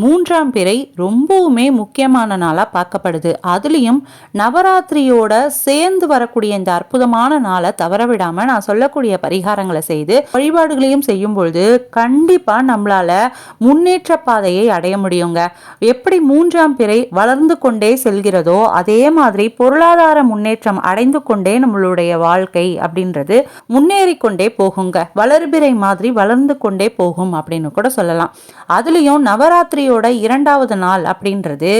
மூன்றாம் பிறை ரொம்பவுமே முக்கியமான நாளாக பார்க்கப்படுது. அதுலேயும் நவராத்திரியோட சேர்ந்து வரக்கூடிய இந்த அற்புதமான நாளை தவற விடாமல் நான் சொல்லக்கூடிய பரிகாரங்களை செய்து வழிபாடுகளையும் செய்யும் பொழுது கண்டிப்பாக நம்மளால முன்னேற்ற பாதையை அடைய முடியுங்க. எப்படி மூன்றாம் பிறை வளர்ந்து கொண்டே செல்கிறதோ அதே மாதிரி பொருளாதார முன்னேற்றம் அடைந்து கொண்டே நம்மளுடைய வாழ்க்கை அப்படின்றது முன்னேறி கொண்டே போகுங்க. வளர்பிறை மாதிரி வளர்ந்து கொண்டே போகும் அப்படின்னு கூட சொல்லலாம். அதுலேயும் நவராத்திரியோட இரண்டாவது நாள் அப்படின்றது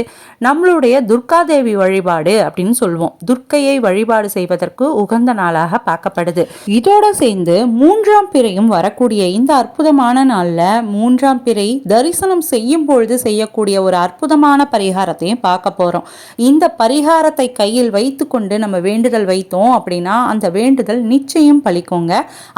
நம்மளுடைய துர்காதேவி வழிபாடு அப்படின்னு சொல்லுவோம் துர்க்கையை வழிபாடு செய்வதற்கு உகந்த நாளாக பார்க்கப்படுது. இதோட சேர்ந்து மூன்றாம் பிறையும் வரக்கூடிய இந்த அற்புதமான நாள்ல மூன்றாம் பிறை தரிசனம் செய்யும் பொழுது செய்யக்கூடிய ஒரு அற்புதமான பரிகாரத்தையும் பார்க்க போறோம். இந்த பரிகாரத்தை கையில் வைத்துக்கொண்டு நம்ம வேண்டுதல் வைத்தோம் அப்படின்னா அந்த வேண்டுதல் நிச்சயம் பலிக்குங்க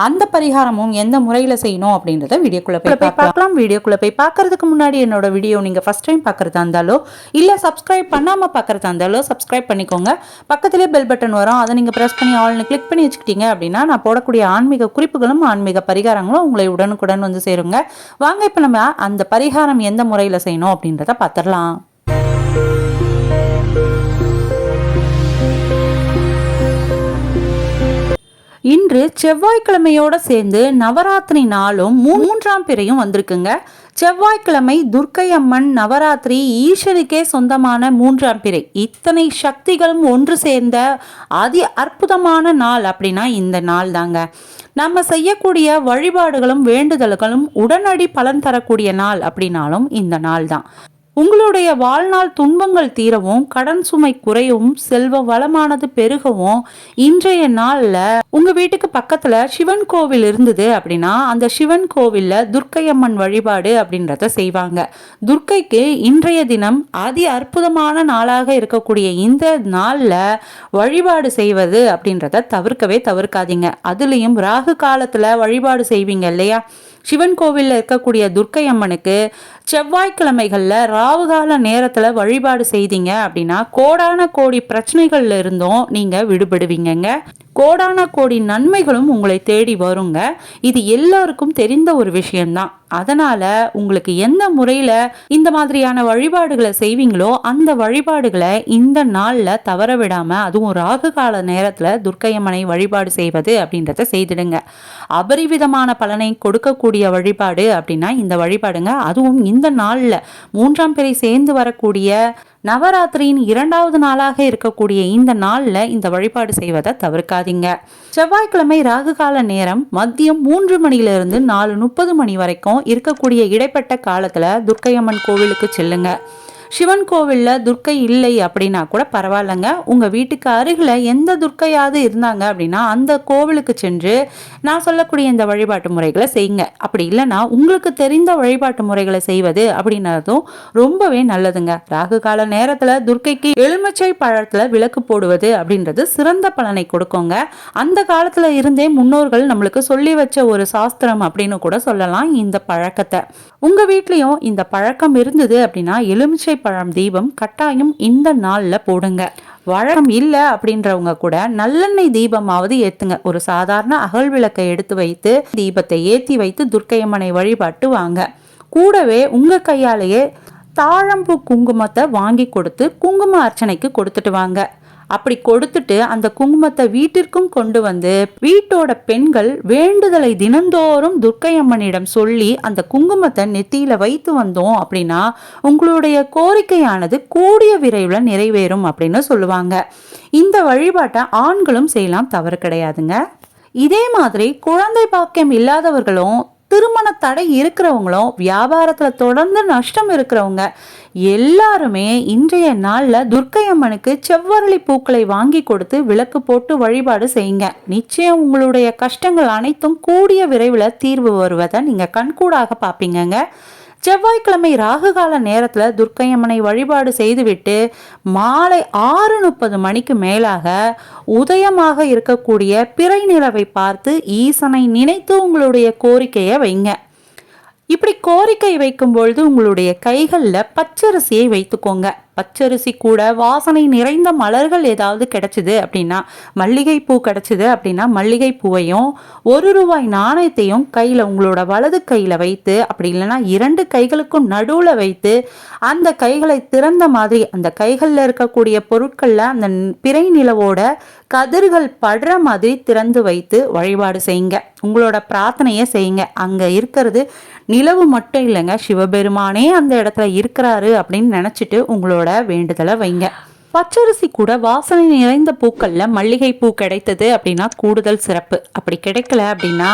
அந்த பரிகாரமும் எந்த முறையில் செய்யணும் அப்படின்றத வீடியோக்குள்ள போய் பார்க்கலாம். வீடியோக்குள்ள போய் பார்க்கறதுக்கு முன்னாடி என்னோட வீடியோ நீங்கள் ஃபர்ஸ்ட் டைம் பார்க்குறதா இருந்தாலோ இல்லை சப்ஸ்கிரைப் பண்ணாமல் பார்க்குறதா இருந்தாலோ சப்ஸ்கிரைப் பண்ணிக்கோங்க. பக்கத்திலே பெல் பட்டன் வரும். அதை நீங்கள் ப்ரெஸ் பண்ணி ஆல்னு கிளிக் பண்ணி வச்சுக்கிட்டீங்க அப்படின்னா நான் போடக்கூடிய ஆன்மீக குறிப்புகளும் ஆன்மீக பரிகாரங்களும் உங்களை உடனுக்குடன் வந்து சேருங்க. வாங்க இப்போ நம்ம அந்த பரிகாரம் எந்த முறையில் செய்யணும் அப்படின்றத பார்த்துடலாம் இன்று செவ்வாய்க்கிழமையோட சேர்ந்து நவராத்திரி நாளும் மூன்றாம் பிறையும் வந்திருக்குங்க. செவ்வாய்க்கிழமை துர்க்கை அம்மன் நவராத்திரி ஈஸ்வருக்கே சொந்தமான மூன்றாம் பிறை. இத்தனை சக்திகளும் ஒன்று சேர்ந்த அதி அற்புதமான நாள் அப்படின்னா இந்த நாள் தாங்க. நம்ம செய்யக்கூடிய வழிபாடுகளும் வேண்டுதல்களும் உடனடி பலன் தரக்கூடிய நாள் அப்படின்னாலும் இந்த நாள் தான். உங்களுடைய வாழ்நாள் துன்பங்கள் தீரவும் கடன் சுமை குறையவும் செல்வ வளமானது பெருகவும் இன்றைய நாளில் உங்க வீட்டுக்கு பக்கத்துல சிவன் கோவில் இருந்தது அப்படின்னா அந்த சிவன் கோவில்ல துர்க்கையம்மன் வழிபாடு அப்படின்றத செய்வாங்க. துர்க்கைக்கு இன்றைய தினம் அதி அற்புதமான நாளாக இருக்கக்கூடிய இந்த நாளில் வழிபாடு செய்வது அப்படின்றத தவிர்க்கவே தவிர்க்காதீங்க. அதுலேயும் ராகு காலத்துல வழிபாடு செய்வீங்க இல்லையா? சிவன் கோவிலில் இருக்கக்கூடிய துர்க்கை அம்மனுக்கு செவ்வாய்க்கிழமைகளில் ராவுகால நேரத்தில் வழிபாடு செய்தீங்க அப்படின்னா கோடான கோடி பிரச்சனைகள்ல இருந்தும் நீங்கள் விடுபடுவீங்கங்க. கோடான கோடி நன்மைகளும் உங்களை தேடி வருங்க. இது எல்லோருக்கும் தெரிந்த ஒரு விஷயம்தான். அதனால உங்களுக்கு எந்த முறையில இந்த மாதிரியான வழிபாடுகளை செய்வீங்களோ அந்த வழிபாடுகளை இந்த நாள்ல தவற விடாம அதுவும் ராகு கால நேரத்துல துர்க்கையம்மனை வழிபாடு செய்வது அப்படின்றத செய்திடுங்க. அபரிவிதமான பலனை கொடுக்கக்கூடிய வழிபாடு அப்படின்னா இந்த வழிபாடுங்க. அதுவும் இந்த நாள்ல மூன்றாம் பிறை சேர்ந்து வரக்கூடிய நவராத்திரியின் இரண்டாவது நாளாக இருக்கக்கூடிய இந்த நாளில் இந்த வழிபாடு செய்வதை தவிர்க்காதீங்க. செவ்வாய்க்கிழமை ராகு கால நேரம் மதியம் மூன்று மணியிலிருந்து நாலு முப்பது மணி வரைக்கும் இருக்கக்கூடிய இடைப்பட்ட காலத்தில் துர்க்கையம்மன் கோவிலுக்கு செல்லுங்க. சிவன் கோவிலில் துர்க்கை இல்லை அப்படின்னா கூட பரவாயில்லைங்க. உங்கள் வீட்டுக்கு அருகில் எந்த துர்க்கையாவது இருந்தாங்க அப்படின்னா அந்த கோவிலுக்கு சென்று நான் சொல்லக்கூடிய இந்த வழிபாட்டு முறைகளை செய்யுங்க. அப்படி இல்லைன்னா உங்களுக்கு தெரிந்த வழிபாட்டு முறைகளை செய்வது அப்படின்னதும் ரொம்பவே நல்லதுங்க. ராகு கால நேரத்தில் துர்க்கைக்கு எலுமிச்சை பழத்தில் விளக்கு போடுவது அப்படின்றது சிறந்த பலனை கொடுக்குங்க. அந்த காலத்தில் இருந்தே முன்னோர்கள் நம்மளுக்கு சொல்லி வச்ச ஒரு சாஸ்திரம் அப்படின்னு கூட சொல்லலாம் இந்த பழக்கத்தை. உங்கள் வீட்லேயும் இந்த பழக்கம் இருந்தது அப்படின்னா எலுமிச்சை பழம் தீபம் கட்டாயம் இந்த நாளில் போடுங்க. வழக்கம் இல்லை அப்படின்றவங்க கூட நல்லெண்ணெய் தீபமாவது ஏற்றுங்க ஒரு சாதாரண அகல் விளக்கை எடுத்து வைத்து தீபத்தை ஏற்றி வைத்து துர்க்கையம்மனை வழிபாட்டு வாங்க. கூடவே உங்கள் கையாலேயே தாழம்பூ குங்குமத்தை வாங்கி கொடுத்து குங்கும அர்ச்சனைக்கு கொடுத்துட்டு வாங்க. அப்படி கொடுத்துட்டு அந்த குங்குமத்தை வீட்டிற்கும் கொண்டு வந்து வீட்டோட பெண்கள் வேண்டுதலை தினந்தோறும் துர்க்கை அம்மனிடம் சொல்லி அந்த குங்குமத்தை நெத்தியில வைத்து வந்தோம் அப்படின்னா உங்களுடைய கோரிக்கையானது கூடிய விரைவில் நிறைவேறும் அப்படின்னு சொல்லுவாங்க. இந்த வழிபாட்டை ஆண்களும் செய்யலாம் தவறு கிடையாதுங்க. இதே மாதிரி குழந்தை பாக்கியம் இல்லாதவர்களும் திருமண தடை இருக்கிறவங்களும் வியாபாரத்தில் தொடர்ந்து நஷ்டம் இருக்கிறவங்க எல்லாருமே இன்றைய நாளில் துர்க்கை அம்மனுக்கு செவ்வரளி பூக்களை வாங்கி கொடுத்து விளக்கு போட்டு வழிபாடு செய்யுங்க. நிச்சயம் உங்களுடைய கஷ்டங்கள் அனைத்தும் கூடிய விரைவில் தீர்வு வருவதை நீங்கள் கண்கூடாக பார்ப்பீங்கங்க. செவ்வாய்க்கிழமை ராகுகால நேரத்தில் துர்க்கையம்மனை வழிபாடு செய்துவிட்டு மாலை ஆறு முப்பது மணிக்கு மேலாக உதயமாக இருக்கக்கூடிய பிறை நிலவை பார்த்து ஈசனை நினைத்து உங்களுடைய கோரிக்கையை வைங்க. இப்படி கோரிக்கை வைக்கும் பொழுது உங்களுடைய கைகளில் பச்சரிசியை வைத்துக்கோங்க. பச்சரிசி கூட வாசனை நிறைந்த மலர்கள் ஏதாவது கிடைச்சிது அப்படின்னா மல்லிகை பூ கிடைச்சிது அப்படின்னா மல்லிகை பூவையும் ஒரு ரூபாய் நாணயத்தையும் கையில் உங்களோட வலது கையில் வைத்து அப்படி இல்லைன்னா இரண்டு கைகளுக்கும் நடுவில் வைத்து அந்த கைகளை திறந்த மாதிரி அந்த கைகளில் இருக்கக்கூடிய பொருட்களில் அந்த பிறை நிலவோட கதிர்கள் படுற மாதிரி திறந்து வைத்து வழிபாடு செய்யுங்க. உங்களோட பிரார்த்தனையை செய்யுங்க. அங்கே இருக்கிறது நிலவு மட்டும் இல்லைங்க. சிவபெருமானே அந்த இடத்துல இருக்கிறாரு அப்படின்னு நினச்சிட்டு உங்களோட வேண்டுதலை வைங்க. பச்சரிசி கூட வாசனை நிறைந்த பூக்களில் மல்லிகை பூ கிடைத்தது அப்படின்னா கூடுதல் சிறப்பு. அப்படி கிடைக்கல அப்படின்னா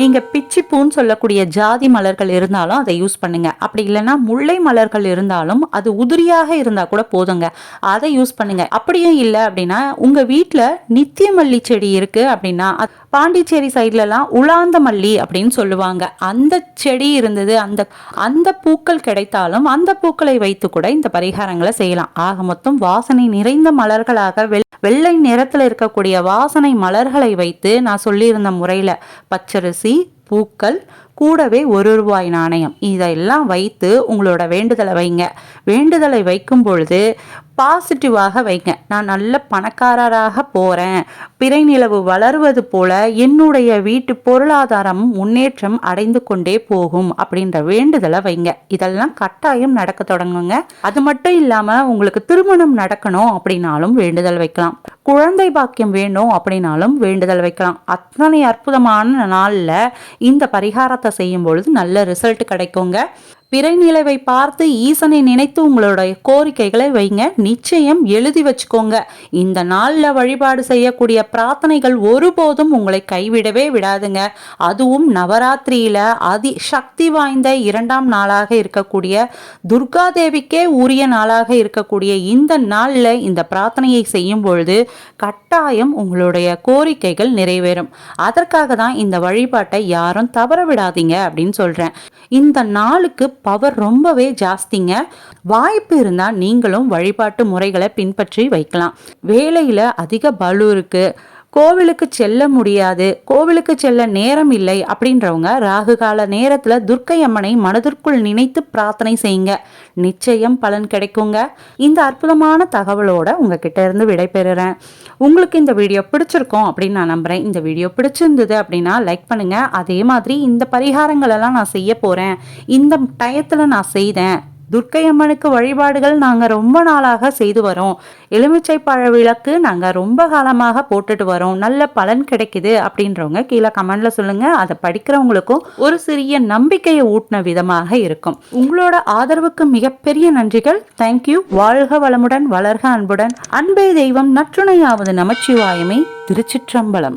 நீங்கள் பிச்சி பூன்னு சொல்லக்கூடிய ஜாதி மலர்கள் இருந்தாலும் அதை யூஸ் பண்ணுங்க. அப்படி இல்லைன்னா முல்லை மலர்கள் இருந்தாலும் அது உதிரியாக இருந்தால் கூட போதுங்க. அதை யூஸ் பண்ணுங்க. அப்படியும் இல்லை அப்படின்னா உங்கள் வீட்டில் நித்திய மல்லி செடி இருக்குது அப்படின்னா பாண்டிச்சேரி சைட்லலாம் உலாந்த மல்லி அப்படின்னு சொல்லுவாங்க. அந்த செடி இருந்தது அந்த அந்த பூக்கள் கிடைத்தாலும் அந்த பூக்களை வைத்து கூட இந்த பரிகாரங்களை செய்யலாம். ஆக மொத்தம் வாசனை நிறைந்த மலர்களாக வெள்ளை நிறத்தில் இருக்கக்கூடிய வாசனை மலர்களை வைத்து நான் சொல்லியிருந்த முறையில் பச்சரிசி பூக்கள் கூடவே ஒரு ரூபாய் நாணயம். இதெல்லாம் வைத்து உங்களோட வேண்டுதலை வைங்க. வேண்டுதலை வைக்கும் பொழுது பாசிட்டிவாக வைங்க. நான் நல்ல பணக்காரராக போகிறேன் பிறை நிலவு வளர்வது போல என்னுடைய வீட்டு பொருளாதாரம் முன்னேற்றம் அடைந்து கொண்டே போகும் அப்படின்ற வேண்டுதலை வைங்க. இதெல்லாம் கட்டாயம் நடக்க தொடங்குங்க. அது மட்டும் இல்லாமல் உங்களுக்கு திருமணம் நடக்கணும் அப்படின்னாலும் வேண்டுதல் வைக்கலாம். குழந்தை பாக்கியம் வேணும் அப்படின்னாலும் வேண்டுதல் வைக்கலாம். அத்தனை அற்புதமான நாளில் இந்த பரிகாரத்தை செய்யும் பொழுது நல்ல ரிசல்ட் கிடைக்குங்க. பிறை நிலவை பார்த்து ஈசனை நினைத்து உங்களுடைய கோரிக்கைகளை வைங்க. நிச்சயம் எழுதி வச்சுக்கோங்க. இந்த நாளில் வழிபாடு செய்யக்கூடிய பிரார்த்தனைகள் ஒருபோதும் உங்களை கைவிடவே விடாதுங்க. அதுவும் நவராத்திரியில அதி சக்தி வாய்ந்த இரண்டாம் நாளாக இருக்கக்கூடிய துர்கா தேவிக்கே உரிய நாளாக இருக்கக்கூடிய இந்த நாளில் இந்த பிரார்த்தனையை செய்யும் பொழுது கட்டாயம் உங்களுடைய கோரிக்கைகள் நிறைவேறும். அதற்காக தான் இந்த வழிபாட்டை யாரும் தவற விடாதீங்க அப்படின்னு சொல்றேன். இந்த நாளுக்கு பவர் ரொம்பவே ஜாஸ்திங்க. வாய்ப்பு இருந்தால் நீங்களும் வழிபாட்டு முறைகளை பின்பற்றி வைக்கலாம். வேலையில் அதிக பலு இருக்குது கோவிலுக்கு செல்ல முடியாது கோவிலுக்கு செல்ல நேரம் இல்லை அப்படின்றவங்க ராகு கால நேரத்தில் துர்க்கை அம்மனை மனதிற்குள் நினைத்து பிரார்த்தனை செய்யுங்க. நிச்சயம் பலன் கிடைக்குங்க. இந்த அற்புதமான தகவலோட உங்ககிட்ட இருந்து விடைபெறுறேன். உங்களுக்கு இந்த வீடியோ பிடிச்சிருக்கோம் அப்படின்னு நான் நம்புகிறேன் இந்த வீடியோ பிடிச்சிருந்தது அப்படின்னா லைக் பண்ணுங்கள் அதே மாதிரி இந்த பரிகாரங்கள் எல்லாம் நான் செய்ய போகிறேன் இந்த டயத்தில் நான் செய்தேன். துர்க்கை அம்மனுக்கு வழிபாடுகள் நாங்கள் ரொம்ப நாளாக செய்து வரோம். எலுமிச்சை பழ விளக்கு நாங்கள் ரொம்ப காலமாக போட்டுட்டு வரோம். நல்ல பலன் கிடைக்குது அப்படின்றவங்க கீழே கமெண்ட்ல சொல்லுங்க. அதை படிக்கிறவங்களுக்கும் ஒரு சிறிய நம்பிக்கையை ஊட்டின விதமாக இருக்கும். உங்களோட ஆதரவுக்கு மிகப்பெரிய நன்றிகள். தேங்க்யூ வாழ்க வளமுடன் வளர்க அன்புடன். அன்பே தெய்வம் நற்றுணையாவது நமச்சிவாயமே. திருச்சிற்றம்பலம்.